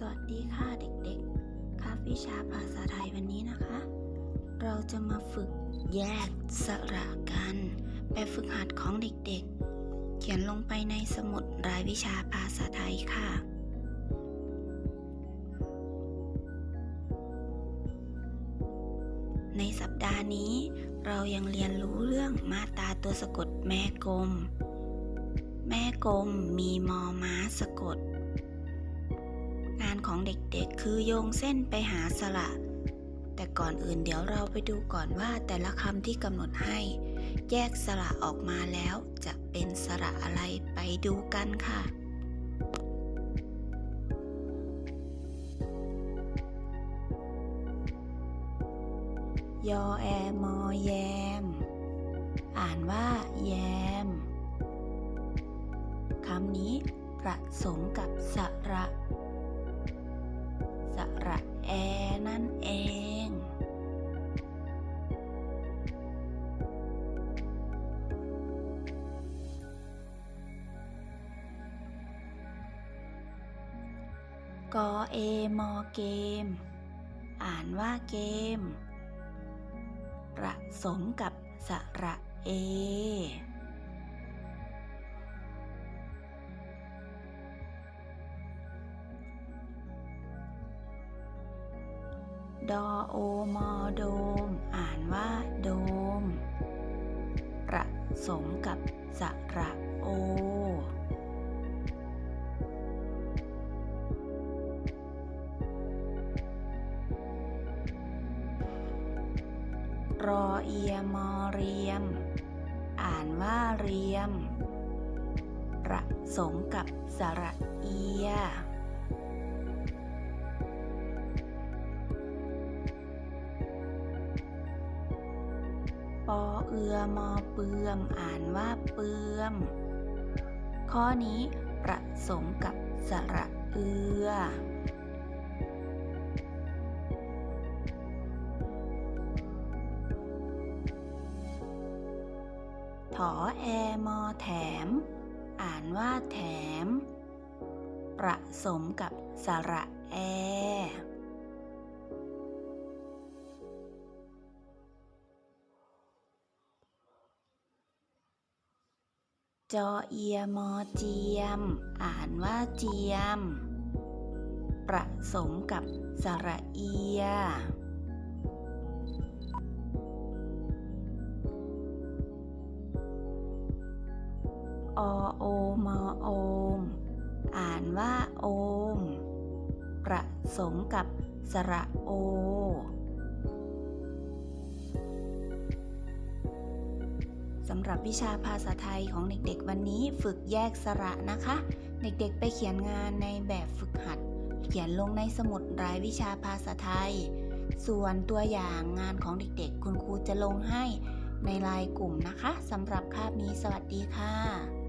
สวัสดีค่ะเด็กๆ คาบวิชาภาษาไทยวันนี้นะคะ เราจะมาฝึกแยกสระกัน แบบฝึกหัดของเด็กๆ เขียนลงไปในสมุดรายวิชาภาษาไทยค่ะในสัปดาห์นี้เรายังเรียนรู้เรื่องมาตาตัวสะกดแม่กลม แม่กลมมีมอม้าสะกด ของเด็กๆ คือโยงเส้นไปหาสระ แต่ก่อนอื่นเดี๋ยวเราไปดูก่อนว่าแต่ละคำที่กำหนดให้ แยกสระออกมาแล้ว จะเป็นสระอะไรไปดูกันค่ะยอแอมอแยม อ่านว่า แยม คำนี้ประสมกับสระ สระแอนั่นเอง กอเอมอเกม อ่านว่าเกม ประสมกับสระเอ ดอโอมอโดม อ่านว่าโดม ประสมกับสระโอ รอเอียมอเรียม อ่านว่าเรียม ประสมกับสระเอีย ปอเอือมอเปือม อ่านว่าเปือม ข้อนี้ประสมกับสระเอือ ถอแอมอแถม อ่านว่าแถม ประสมกับสระแอ จอเอียมอเจียม อ่านว่าเจียม ประสมกับสระเอีย อโอมอโอม อ่านว่าโอม ประสมกับสระโอ สำหรับวิชาภาษาไทยของเด็กๆ วันนี้ฝึกแยกสระนะคะ เด็กๆไปเขียนงานในแบบฝึกหัด เขียนลงในสมุดรายวิชาภาษาไทย ส่วนตัวอย่างงานของเด็กๆ คุณครูจะลงให้ในไลน์กลุ่มนะคะสำหรับคาบนี้สวัสดีค่ะ